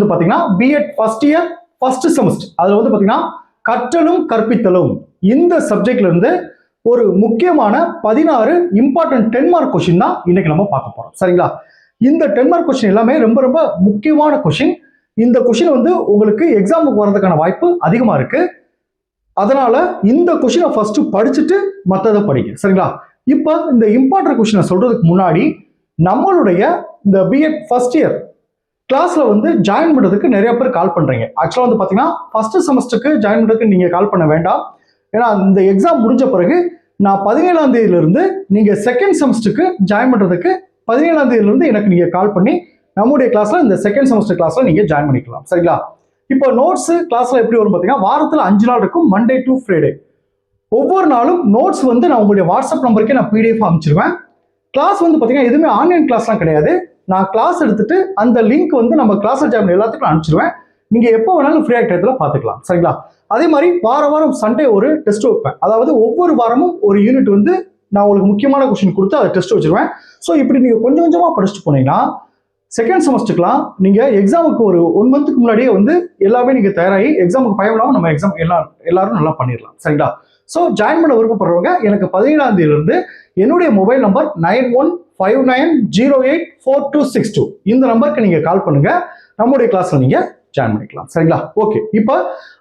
வந்து பார்த்தீங்கன்னா BEd first year first semester அதில் வந்து பார்த்தீங்கன்னா கற்றலும் கற்பித்தலும். இந்த சப்ஜெக்ட்ல இருந்து ஒரு முக்கியமான பதினாறு இம்பார்ட்டன்ட் டென் மார்க் கொஸ்டின் தான் இன்னைக்கு நம்ம பார்க்க போறோம். சரிங்களா? இந்த டென் மார்க் கொஸ்டின் எல்லாமே ரொம்ப ரொம்ப முக்கியமான கொஸ்டின் இந்த கொஸ்டின் வந்து உங்களுக்கு எக்ஸாமுக்கு வர்றதுக்கான வாய்ப்பு அதிகமா இருக்கு. அதனால இந்த கொஸ்டினை ஃபர்ஸ்ட் படிச்சுட்டு மற்றதை படிங்க. சரிங்களா? இப்போ இந்த இம்பார்ட்டன்ட் கொஸ்டினை சொல்றதுக்கு முன்னாடி நம்மளுடைய இந்த பிஎட் ஃபர்ஸ்ட் இயர் கிளாஸில் வந்து ஜாயின் பண்ணுறதுக்கு நிறைய பேர் கால் பண்ணுறீங்க ஆக்சுவலாக வந்து பார்த்தீங்கன்னா ஃபஸ்ட்டு செமஸ்டருக்கு ஜாயின் பண்ணுறதுக்கு நீங்கள் கால் பண்ண வேண்டாம். ஏன்னா இந்த எக்ஸாம் முடிஞ்ச பிறகு நான் பதினேழாம் தேதியிலிருந்து நீங்கள் செகண்ட் செமஸ்டருக்கு ஜாயின் பண்ணுறதுக்கு பதினேழாம் தேதியிலிருந்து எனக்கு நீங்கள் கால் பண்ணி நம்முடைய கிளாஸில் இந்த செகண்ட் செமஸ்டர் கிளாஸில் நீங்கள் ஜாயின் பண்ணிக்கலாம். சரிங்களா? இப்போ நோட்ஸ் கிளாஸில் எப்படி வரும் பார்த்தீங்கன்னா வாரத்தில் அஞ்சு நாள் இருக்கும் மண்டே டு ஃப்ரைடே ஒவ்வொரு நாளும் நோட்ஸ் வந்து நான் உங்களுடைய வாட்ஸ்அப் நம்பருக்கே நான் பிடிஎஃப் அனுப்பிச்சிருவேன். கிளாஸ் வந்து பார்த்தீங்கன்னா எதுவுமே ஆன்லைன் கிளாஸ்லாம் கிடையாது. நான் கிளாஸ் எடுத்துட்டு அந்த லிங்க் வந்து நம்ம கிளாஸ் ஜாயின் எல்லாத்துக்கும் நான் அனுப்பிச்சிருவேன். நீங்கள் எப்போ வேணாலும் ஃப்ரீ ஆக்டத்தில் பார்த்துக்கலாம். சரிங்களா? அதே மாதிரி வார வாரம் சண்டே ஒரு டெஸ்ட் வைப்பேன். அதாவது ஒவ்வொரு வாரமும் ஒரு யூனிட் வந்து நான் உங்களுக்கு முக்கியமான கொஸ்டின் கொடுத்து அதை டெஸ்ட் வச்சிருவேன். ஸோ இப்படி நீங்கள் கொஞ்சம் கொஞ்சமாக படிச்சுட்டு போனீங்கன்னா செகண்ட் செமஸ்டருக்குலாம் நீங்கள் எக்ஸாமுக்கு ஒரு ஒன் மந்த்துக்கு முன்னாடியே வந்து எல்லாமே நீங்கள் தயாராகி எக்ஸாமுக்கு பயமில்லாமல் நம்ம எக்ஸாம் எல்லா எல்லாரும் நல்லா பண்ணிடலாம். சரிங்களா? ஸோ ஜாயின் பண்ண விருப்பப்படுறவங்க எனக்கு பதினேழாம் தேதியிலிருந்து என்னுடைய mobile number nine one five nine zero eight four two six two இந்த நம்பருக்கு நீங்கள் கால் பண்ணுங்க. நம்முடைய கிளாஸில் நீங்கள் ஜாயின் பண்ணிக்கலாம். சரிங்களா? ஓகே இப்போ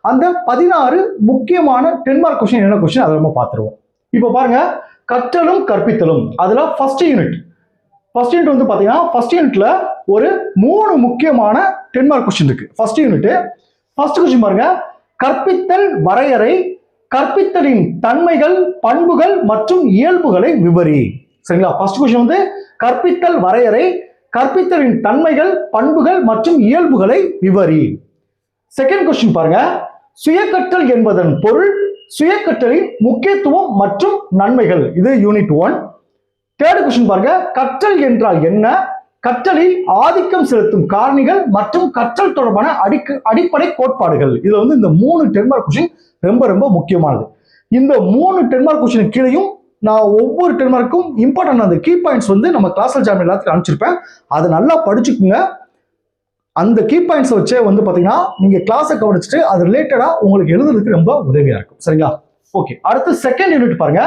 அந்த பதினாறு முக்கியமான டென் மார்க் கொஸ்டின் என்ன கொஸ்டின் அதை நம்ம பார்த்துருவோம். இப்போ பாருங்க. கற்றலும் கற்பித்தலும். அதில் ஃபர்ஸ்ட் யூனிட் ஃபர்ஸ்ட் யூனிட் வந்து பார்த்தீங்கன்னா ஃபர்ஸ்ட் யூனிட்ல ஒரு மூணு முக்கியமான டென் மார்க் கொஸ்டின் இருக்கு. ஃபர்ஸ்ட் யூனிட் ஃபர்ஸ்ட் கொஸ்டின் பாருங்க. கற்பித்தல் வரையறை கற்பித்தலின் தன்மைகள் பண்புகள் மற்றும் இயல்புகளை விவரி. சரிங்களா? ஃபர்ஸ்ட் கொஸ்டின் வந்து கற்பித்தல் வரையறை கற்பித்தலின் தன்மைகள் பண்புகள் மற்றும் இயல்புகளை விவரி. செகண்ட் கொஸ்டின் பாருங்க. சுயக்கற்றல் என்பதன் பொருள் சுயக்கற்றலின் முக்கியத்துவம் மற்றும் நன்மைகள். இது யூனிட் ஒன் தேர்ட் கொஸ்டின் பாருங்க. கற்றல் என்றால் என்ன? கற்றலில் ஆதிக்கம் செலுத்தும் காரணிகள் மற்றும் கற்றல் தொடர்பான அடிக்க அடிப்படை கோட்பாடுகள். இதுல வந்து இந்த மூணு டென்மார்க் கொஸ்டின் ரொம்ப ரொம்ப முக்கியமானது. இந்த மூணு டென்மார்க் கொஸ்டின் கீழேயும் நான் ஒவ்வொரு டென் இம்பார்ட்டன் அந்த கீ பாயிண்ட்ஸ் வந்து நம்ம கிளாஸில் ஜாமின் எல்லாத்துக்கும் அனுப்பிச்சிருப்பேன். அதை நல்லா படிச்சுக்குங்க. அந்த கீ பாயிண்ட்ஸ் வச்சே வந்து பார்த்தீங்கன்னா நீங்கள் கிளாஸை கவனிச்சுட்டு அது ரிலேட்டடாக உங்களுக்கு எழுதுறதுக்கு ரொம்ப உதவியாக இருக்கும். சரிங்களா? ஓகே அடுத்து செகண்ட் யூனிட் பாருங்க.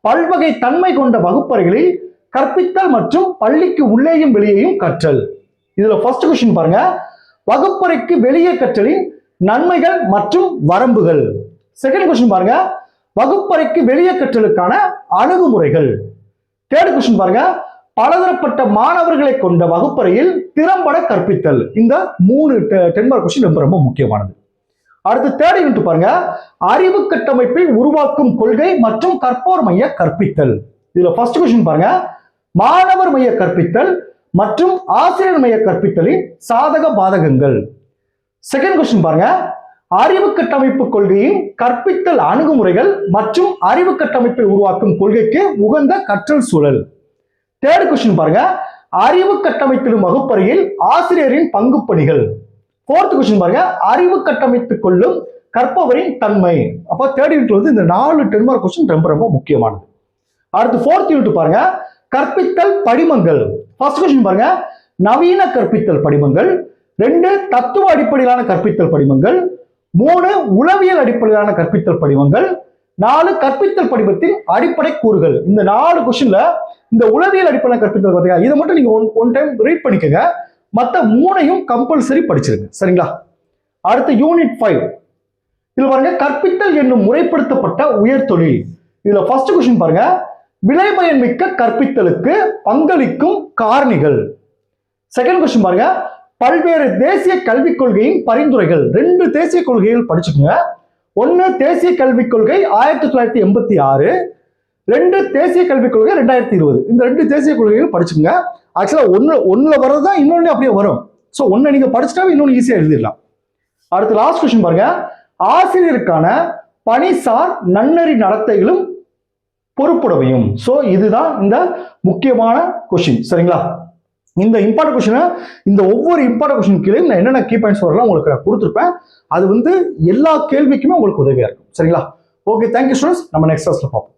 பல்வகை தன்மை கொண்ட வகுப்பறைகளில் கற்பித்தல் மற்றும் பள்ளிக்கு உள்ளேயும் வெளியேயும் கற்றல். இதுல ஃபர்ஸ்ட் கொஸ்டின் பாருங்க. வகுப்பறைக்கு வெளியே கற்றலின் நன்மைகள் மற்றும் வரம்புகள். செகண்ட் கொஸ்டின் பாருங்க. வகுப்பறைக்கு வெளியே கற்றலுக்கான அணுகுமுறைகள். தேர்ட் கொஸ்டின் பாருங்க. பலதரப்பட்ட மாணவர்களை கொண்ட வகுப்பறையில் திறம்பட கற்பித்தல். இந்த மூணு டென் மார்க் கொஸ்டின் ரொம்ப ரொம்ப முக்கியமானது. அடுத்து தேர்ட் யூனிட் பாருங்க. அறிவு கட்டமைப்பை உருவாக்கும் கொள்கை மற்றும் கற்போர் மைய கற்பித்தல். இதுல ஃபர்ஸ்ட் கொஸ்டின் பாருங்க. மாணவர் மைய கற்பித்தல் மற்றும் ஆசிரியர் மைய கற்பித்தலின் சாதக பாதகங்கள். செகண்ட் கொஸ்டின் பாருங்க. அறிவு கட்டமைப்பு கொள்கையின் கற்பித்தல் அணுகுமுறைகள் மற்றும் அறிவு கட்டமைப்பை உருவாக்கும் கொள்கைக்கு உகந்த கற்றல் சூழல். தேர்ட் கொஸ்டின் பாருங்க. அறிவு கட்டமைத்திடும் வகுப்பறையில் ஆசிரியரின் பங்கு பணிகள். ஃபோர்த் கொஸ்டின் பாருங்க. அறிவு கட்டமைத்துக் கொள்ளும் கற்பவரின் தன்மை. அப்போ தேர்ட் யூனிட் வந்து இந்த நாலு டென் மார்க் கொஸ்டின் ரொம்ப ரொம்ப முக்கியமானது. அடுத்து ஃபோர்த் யூனிட் பாருங்க. கற்பித்தல் படிமங்கள். ஃபர்ஸ்ட் கொஸ்டின் பாருங்க. நவீன கற்பித்தல் படிமங்கள். ரெண்டு தத்துவ அடிப்படையிலான கற்பித்தல் படிமங்கள். மூணு உளவியல் அடிப்படையிலான கற்பித்தல் படிவங்கள் நாலு கற்பித்தல் படிவத்தின் அடிப்படை கூறுகள். இந்த நாலு கொஸ்டின்ல இந்த உளவியல் அடிப்படை கற்பித்தல் பார்த்தீங்கன்னா இதை மட்டும் நீங்க ஒன் ஒன் டைம் ரீட் பண்ணிக்கோங்க. மற்ற மூணையும் கம்பல்சரி படிச்சிருங்க. சரிங்களா? அடுத்து யூனிட் ஃபைவ் இதுல பாருங்க கற்பித்தல் என்னும் முறைப்படுத்தப்பட்ட உயர் தொழில். இதுல ஃபர்ஸ்ட் கொஸ்டின் பாருங்க. விலைமயன்மிக்க கற்பித்தலுக்கு பங்களிக்கும் காரணிகள். செகண்ட் கொஸ்டின் பாருங்க. பல்வேறு தேசிய கல்விக் கொள்கையின் பரிந்துரைகள். ரெண்டு தேசிய கொள்கைகள் படிச்சுக்கோங்க. ஒன்று தேசிய கல்விக் கொள்கை ஆயிரத்தி தொள்ளாயிரத்தி எண்பத்தி ஆறு ரெண்டு தேசிய கல்விக் கொள்கை ரெண்டாயிரத்தி இருபது. இந்த ரெண்டு தேசிய கொள்கைகள் படிச்சுக்கோங்க. ஆக்சுவலாக ஒன்று ஒன்றில் வர்றது தான் இன்னொன்று அப்படியே வரும். ஸோ ஒன்று நீங்கள் படிச்சுட்டாவே இன்னொன்று ஈஸியாக எழுதிடலாம். அடுத்து லாஸ்ட் கொஸ்டின் பாருங்க. ஆசிரியருக்கான பணிசார் நன்னறி நடத்தைகளும் பொறுப்புடவையும் ஸோ இதுதான் இந்த முக்கியமான கொஷின் சரிங்களா? இந்த இம்பார்ட்டன் கொஷினை இந்த ஒவ்வொரு இம்பார்ட்டன் கொஷின் கீழே நான் என்னென்ன கீ பாயிண்ட்ஸ் வரலாம் உங்களுக்கு நான் கொடுத்துருப்பேன். அது வந்து எல்லா கேள்விக்குமே உங்களுக்கு உதவியாக இருக்கும். சரிங்களா? ஓகே தேங்க்யூ ஸ்டூடெண்ட்ஸ் நம்ம நெக்ஸ்ட் கிளாஸில் பார்ப்போம்.